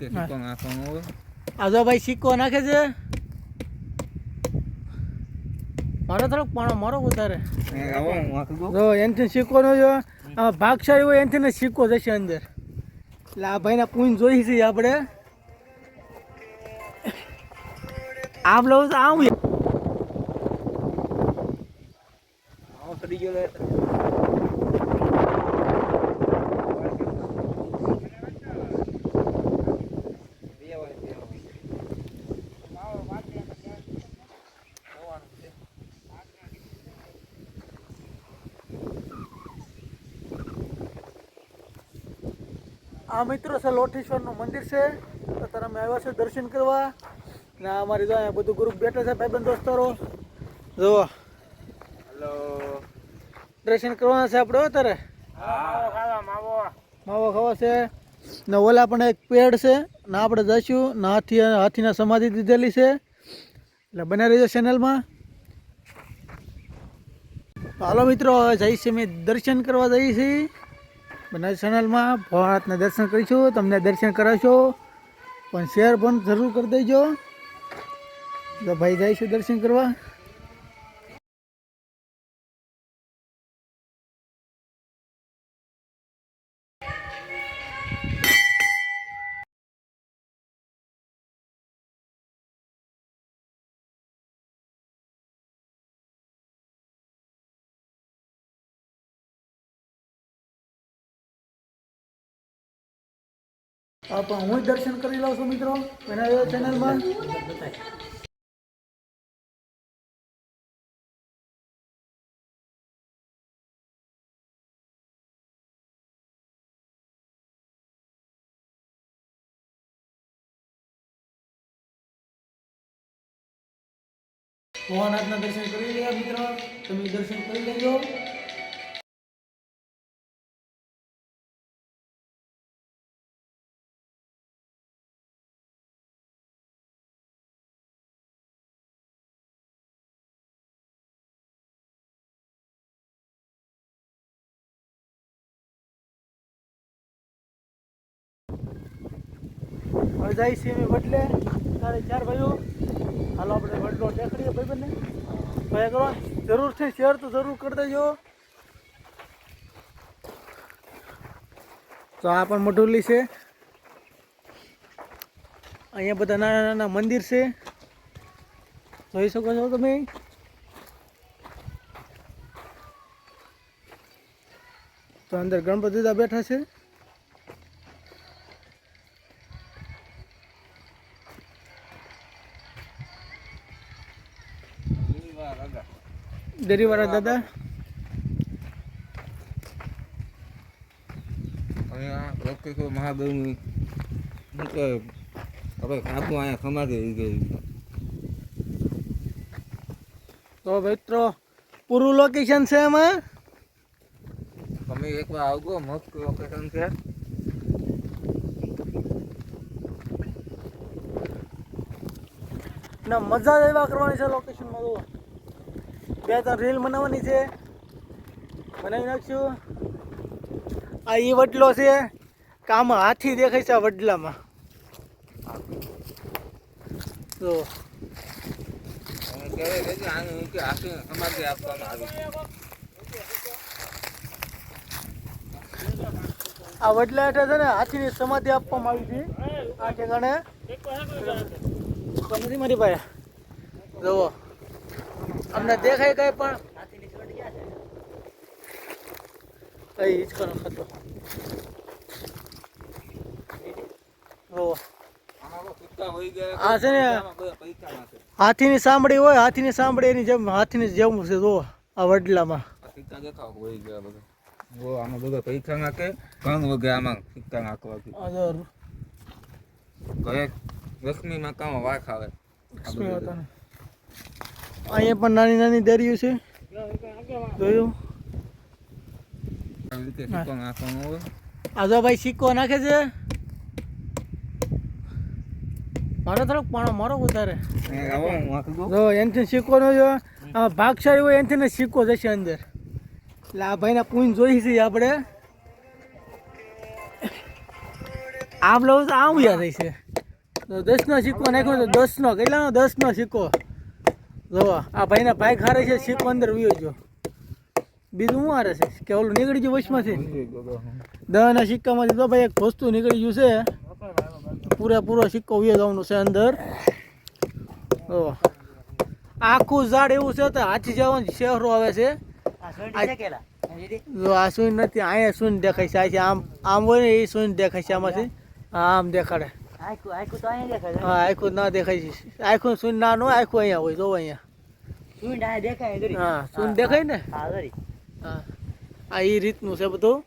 રીતે સિક્કો નાખવાનો હોય આ ભાઈ સિક્કો નાખે છે? મારો થોડોક પાણો મારો દઉં જો એનથી સિક્કોનો જો આ ભાગશાળી હોય એનથી સિક્કો જશે અંદર. એટલે આ ભાઈના પૂન જોઈ છે આપણે. આમ લઉં તો આમ આવો આ મિત્રો છે લોઠેશ્વરનું મંદિર છે. તો તારા અમે આવ્યા છે દર્શન કરવા. ને અમારી જો અહીંયા બધું ગ્રુપ બેઠા છે ભાઈબંધ દોસ્તારો. જુઓ. હેલો દર્શન કરવાના છે આપણે અત્યારે. માવો. માવો ખાવા છે. ને ઓલા પણ એક પેડ છે. ને આપણે જઈશું. ને હાથી હાથીના સમાધિ દીધેલી છે. એટલે બને રહીજો ચેનલમાં હાલો મિત્રો હવે જઈએ અમે દર્શન કરવા જઈએ છીએ. બને ચેનલમાં ભોળાનાથના દર્શન કરીશું, તમને દર્શન કરાવશો. પણ શેર પણ જરૂર કરી દેજો. તો ભાઈ જઈશું દર્શન કરવા. પણ હું દર્શન કરી લઉં છું મિત્રો, એના ચેનલમાં ભગવાનાથના દર્શન કરી રહ્યા મિત્રો, તમે દર્શન કરી લેજો. જાય છે અમે વડલે. તારે ચાર ભાઈઓ હાલો આપણે વડલો ટેકડીએ ભાઈ બંને. ભાઈ કરો જરૂર છે શેર તો જરૂર કરી દેજો. તો આ પણ મઢુલી છે. અહીંયા બધા નાના નાના મંદિર છે. જોઈ શકો છો તમે. તો અંદર ગણપતિ બેઠા છે. ડેરીવાળા દાદા? અહીંયા મહાદેવની આપણે ખાતું અહીંયા સમાધિ ગઈ. તો મિત્રો પૂરું લોકેશન છે એમાં? તમે એકવાર આવજો મસ્ત લોકેશન છે. ના મજા જ એવા કરવાની છે લોકેશનમાં તો બે ત્રણ રીલ બનાવવાની છે. બનાવી નાખશું. આ એ વડલો છે. કામાં હાથી દેખાય છે આ વડલામાં. તો આ વડલા હેઠળ છે ને હાથીની સમાધિ આપવામાં આવી છે. આ ઠેકાણે. મારી પાસે. જુઓ. અમને દેખાય કઈ પણ. કઈ હિચકો ને પૈસામાં છે હાથીની સાંભળી હોય હાથીની સાંભળી એની જેમ હાથીની જેમ છે જુઓ આ વડલામાં. જો આમાં બધા પૈસા નાખે ઘણ વગે આમાં જો ઘરે લક્ષ્મી માતામાં વાઘ આવે લક્ષ્મી માતાનો. અહીંયા પણ નાની નાની દરિયું છે. જોયું? આવી સિક્કો આ જો ભાઈ સિક્કો નાખે છે. મારો થોડોક પાણો મારો વધારે. એનથી સિક્કો નો જો આ ભાગશાળી હોય એનથી સિક્કો જશે અંદર. એટલે આ ભાઈના પૂન જોઈ છે આપણે. આમ લઉં તો આમ યાદ છે. તો દસનો સિક્કો નાખ્યો તો દસનો. કેટલાનો? દસનો સિક્કો જો આ. ભાઈના ભાઈ ખારે છે સિક્કો અંદર વ્યો બીજું શું હારે છે? કે ઓલું નીકળી ગયું વચમાંથી દસના સિક્કામાંથી તો ભાઈ એક વસ્તુ નીકળી ગયું છે. પૂરેપૂરો સિક્કો વ્યો જવાનો છે અંદર. ઓ આખું ઝાડ એવું છે તો હાથી જવાનું શહેરો આવે છે. જો આ સુન નથી અહીંયા સુન દેખાય છે આ છે આમ આમ હોય ને એ સુન દેખાય છે આમાંથી. આમ દેખાડે. હા આખું ના દેખાય છે આખું સુન ના નો આખું અહીંયા હોય જો અહીંયા હા સુન દેખાય ને હા આ એ રીતનું છે બધું